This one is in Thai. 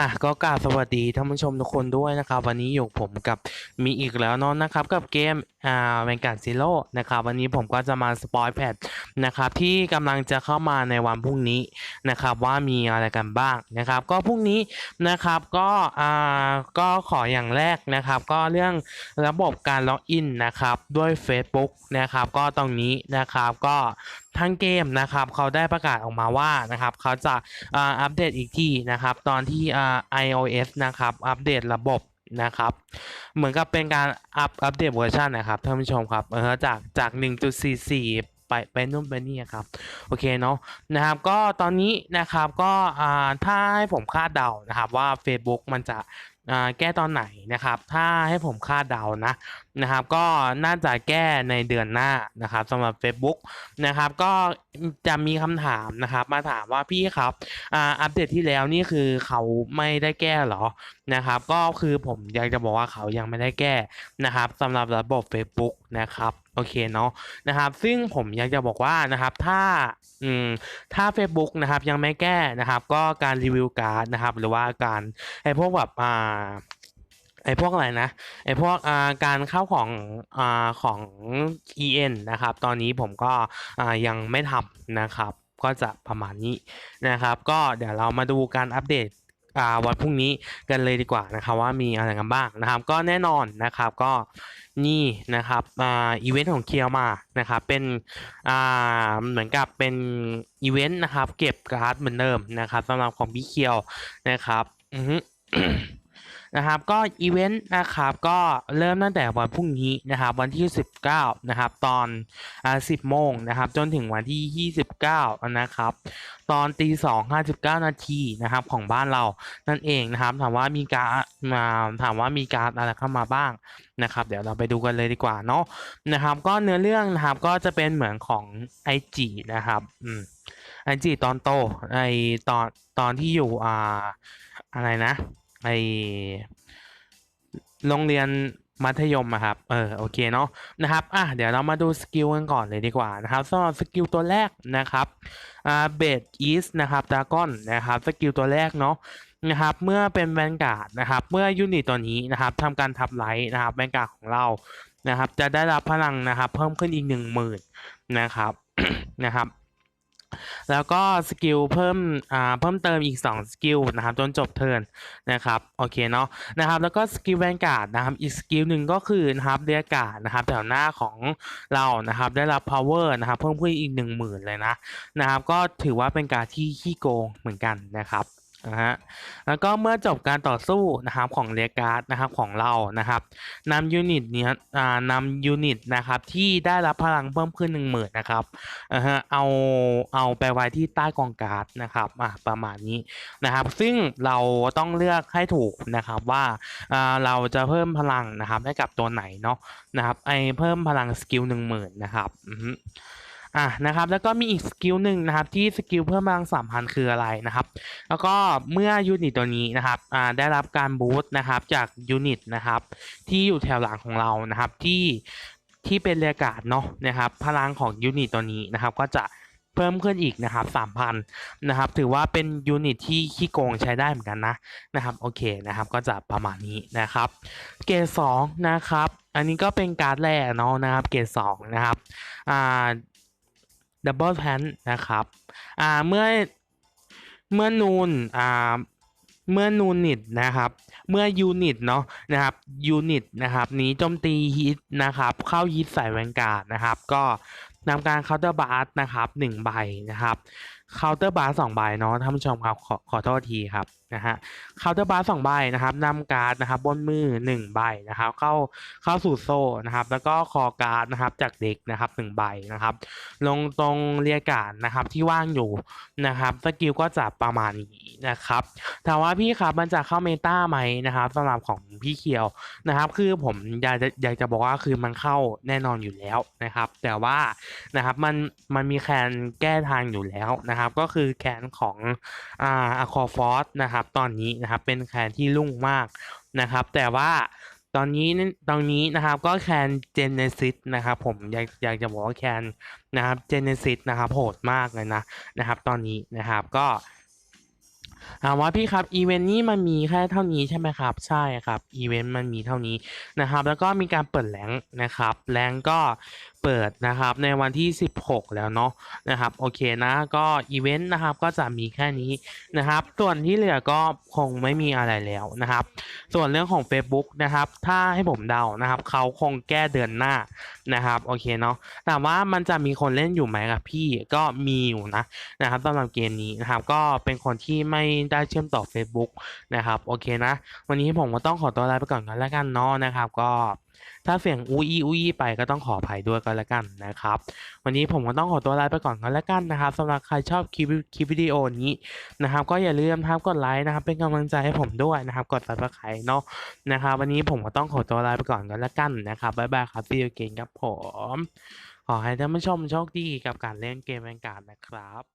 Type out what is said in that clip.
อะก็กราบสวัสดีท่านผู้ชมทุกคนด้วยนะครับ วันนี้อยู่ผมกับมีอีกแล้วเนาะนะครับ กับเกมอ่าแวนการ์ดซีโร่นะครับ วันนี้ผมก็จะมาสปอยแพทนะครับ ที่กำลังจะเข้ามาในวันพรุ่งนี้นะครับ ว่ามีอะไรกันบ้างนะครับ ก็พรุ่งนี้นะครับก็อ่าก็ขออย่างแรกนะครับ ก็เรื่องระบบการล็อกอินนะครับ ด้วย Facebook นะครับ ก็ตรงนี้นะครับก็ ทั้งเกมนะครับเขาได้ประกาศออกมาว่านะครับเขาจะอัปเดตอีกทีนะครับตอนที่อ่า iOS นะครับอัปเดตระบบนะครับ เหมือนกับเป็นการอัปอัปเดตเวอร์ชันนะครับท่านผู้ชมครับเออจากจาก 1.44ไปไปนู่นไปนี่ครับโอเคเนาะนะครับก็ตอนนี้นะครับก็ถ้าให้ผมคาดเดานะครับว่า Facebook มันจะ แก้ตอนไหนนะครับ ถ้าให้ผมคาดเดานะนะครับ ก็น่าจะแก้ในเดือนหน้านะครับสำหรับ Facebook นะครับ ก็จะมีคำถามนะครับมาถามว่าพี่ครับอ,อัปเดตที่แล้วนี่คือเขาไม่ได้แก้หรอนะครับ ก็คือผมอยากจะบอกว่าเขายังไม่ได้แก้นะครับสำหรับระบบ Facebook นะครับโอเคเนาะนะครับ ซึ่งผมอยากจะบอกว่านะครับถ้าอืมถ้า Facebook นะครับยังไม่แก้นะครับ ก็การรีวิวการ์ดนะครับ หรือว่าการไอพวกแบบอ่าไอพวกอะไรนะไอพวกอ่าการเข้าของอ่าของ EN นะครับ ตอนนี้ผมก็อ่ายังไม่ทำนะครับ ก็จะประมาณนี้นะครับ ก็เดี๋ยวเรามาดูการอัปเดตอ่าวันพรุ่งนี้กันเลยดีกว่านะครับว่ามีอะไรกันบ้างนะครับ ก็แน่นอนนะครับก็นี่นะครับอ่าอีเวนต์ของเคียวมานะครับเป็นอ่าเหมือนกับเป็นอีเวนต์นะครับ เก็บการ์ดเหมือนเดิมนะครับสำหรับของพี่เคียวนะครับอือ นะครับก็อีเวนต์นะครับก็เริ่มตั้งแต่วันพรุ่งนี้นะครับวันที่ 19นะครับตอนอ่า10โมงนะครับจนถึงวันที่ 29นะครับตอนตีสองห้าสิบเก้านาทีนะครับของบ้านเรานั่นเองนะครับถามว่ามีการมาถามว่ามีการอะไรเข้ามาบ้างนะครับเดี๋ยวเราไปดูกันเลยดีกว่าเนาะนะครับก็เนื้อเรื่องนะครับก็จะเป็นเหมือนของไอจีนะครับอืมไอจีตอนโตไอตอนตอนที่อยู่อ่าอะไรนะ ไอโรงเรียนมัธยมอะครับ เออ โอเคเนาะ นะครับ อะ เดี๋ยวเรามาดูสกิลกันก่อนเลยดีกว่านะครับสำหรับสกิลตัวแรกนะครับ อ่า เบดอีสนะครับดากอนนะครับ สกิลตัวแรกเนาะ นะครับ เมื่อเป็นแวนการ์ดนะครับ เมื่อยูนิตตัวนี้นะครับทำการทับไลท์นะครับแวนการ์ดของเรา นะครับ จะได้รับพลังนะครับ เพิ่มขึ้นอีกหนึ่งหมื่นนะครับ นะครับ แล้วก็สกิลเพิ่มอ่าเพิ่มเติมอีก 2 สกิลนะครับจนจบเทิร์นนะครับโอเคเนาะนะครับแล้วก็สกิลแวนการ์ดนะครับอีกสกิลหนึ่งก็คือนะครับเรียกการ์ดนะครับแถวหน้าของเรานะครับได้รับ power นะครับเพิ่มขึ้นอีก 1 0,000 เลยนะนะครับก็ถือว่าเป็นการที่ขี้โกงเหมือนกันนะครับ นะฮะแล้วก็เมื่อจบการต่อสู้นะครับของเรียการ์ดนะครับของเรานะครับนำยูนิตเนี้ยอ่านำยูนิตนะครับที่ได้รับพลังเพิ่มขึ้น1 0,000นะครับอ่าฮะเอาเอาไปไว้ที่ใต้กองการ์ดนะครับอะประมาณนี้นะครับซึ่งเราต้องเลือกให้ถูกนะครับว่าอ่าเราจะเพิ่มพลังนะครับให้กับตัวไหนเนาะนะครับไอเพิ่มพลังสกิลหนึ่งหมื่นนะครับ อะนะครับแล้วก็มีอีกสกิลหนึ่งนะครับที่สกิลเพิ่มพลังสามพันคืออะไรนะครับแล้วก็เมื่อยูนิตตัวนี้นะครับอ่าได้รับการบูสต์นะครับจากยูนิตนะครับที่อยู่แถวหลังของเรานะครับที่ที่เป็นเรียการ์ดเนาะนะครับพลังของยูนิตตัวนี้นะครับก็จะเพิ่มขึ้นอีกนะครับสามพันนะครับถือว่าเป็นยูนิตที่ขี้โกงใช้ได้เหมือนกันนะนะครับโอเคนะครับก็จะประมาณนี้นะครับ เกรดสองนะครับอันนี้ก็เป็นการ์ดแรกเนาะนะครับเกรดสองนะครับอ่า ดับเบิลแพนนะครับอ่าเมื่อเมื่อนูนอ่าเมื่อนูนิตนะครับ เมื่อยูนิตเนาะนะครับยูนิตนะครับนี้โจมตีฮิตนะครับ เข้าฮิตใส่แวนการ์ดนะครับ ก็นำการเคาน์เตอร์บาร์นะครับหนึ่งใบนะครับ เคาน์เตอร์บาร์สองใบเนาะท่านผู้ชมครับขอขอโทษทีครับนะฮะเคาน์เตอร์บาร์สองใบนะครับนำการ์ดนะครับบนมือหนึ่งใบนะครับเข้าเข้าสู่โซ่นะครับแล้วก็คอการ์ดนะครับจากเด็กนะครับหนึ่งใบนะครับลงตรงเรียกการ์ดนะครับที่ว่างอยู่นะครับสกิลก็จะประมาณนี้ นะครับถามว่าพี่ครับมันจะเข้าเมตาไหมนะครับสำหรับของพี่เคียวนะครับ คือผมอยากจะอยากจะบอกว่าคือมันเข้าแน่นอนอยู่แล้วนะครับ แต่ว่านะครับมันมันมีแคนแก้ทางอยู่แล้วนะครับ ก็คือแคนของอ่าอะคอฟอสนะครับตอนนี้นะครับเป็นแคนที่รุ่งมากนะครับ แต่ว่าตอนนี้นั่ตอนนี้นะครับก็แคนเจเนซิสนะครับผมอยากอยากจะบอกว่าแคนนะครับเจเนซิสนะครับโหดมากเลยนะนะครับ ตอนนี้นะครับก็ ถามว่าพี่ครับอีเวนต์นี้มันมีแค่เท่านี้ใช่ไหมครับ ใช่ครับอีเวนต์มันมีเท่านี้นะครับ แล้วก็มีการเปิดแรงนะครับแรงก็ เปิดนะครับในวันที่ 16 แล้วเนาะนะครับโอเคนะก็อีเวนต์นะครับก็จะมีแค่นี้นะครับ ส่วนที่เหลือก็คงไม่มีอะไรแล้วนะครับ ส่วนเรื่องของ Facebook นะครับ ถ้าให้ผมเดานะครับเขาคงแก้เดือนหน้านะครับโอเคเนาะแต่ว่ามันจะมีคนเล่นอยู่ไหมครับพี่ก็มีอยู่นะนะครับสำหรับเกมนี้นะครับก็เป็นคนที่ไม่ได้เชื่อมต่อ Facebook นะครับโอเคนะ วันนี้ผมก็ต้องขอตัวลาไปก่อนกันแล้วกันเนาะนะครับ ก็ ถ้าเสียงอุ้ยอุ้ยไปก็ต้องขออภัยด้วยกันแล้วกันนะครับ วันนี้ผมก็ต้องขอตัวลาไปก่อนกันแล้วกันนะครับสำหรับใครชอบคลิปคลิปวิดีโอนี้นะครับ ก็อย่าลืมนะครับกดไลค์นะครับ เป็นกำลังใจให้ผมด้วยนะครับกด subscribe เนาะนะครับวันนี้ผมก็ต้องขอตัวลาไปก่อนกันแล้วกันนะครับบ๊ายบายครับซีอูเกนครับผมขอให้ท่านผู้ชมโชคดีกับการเล่นเกมแมงการนะครับ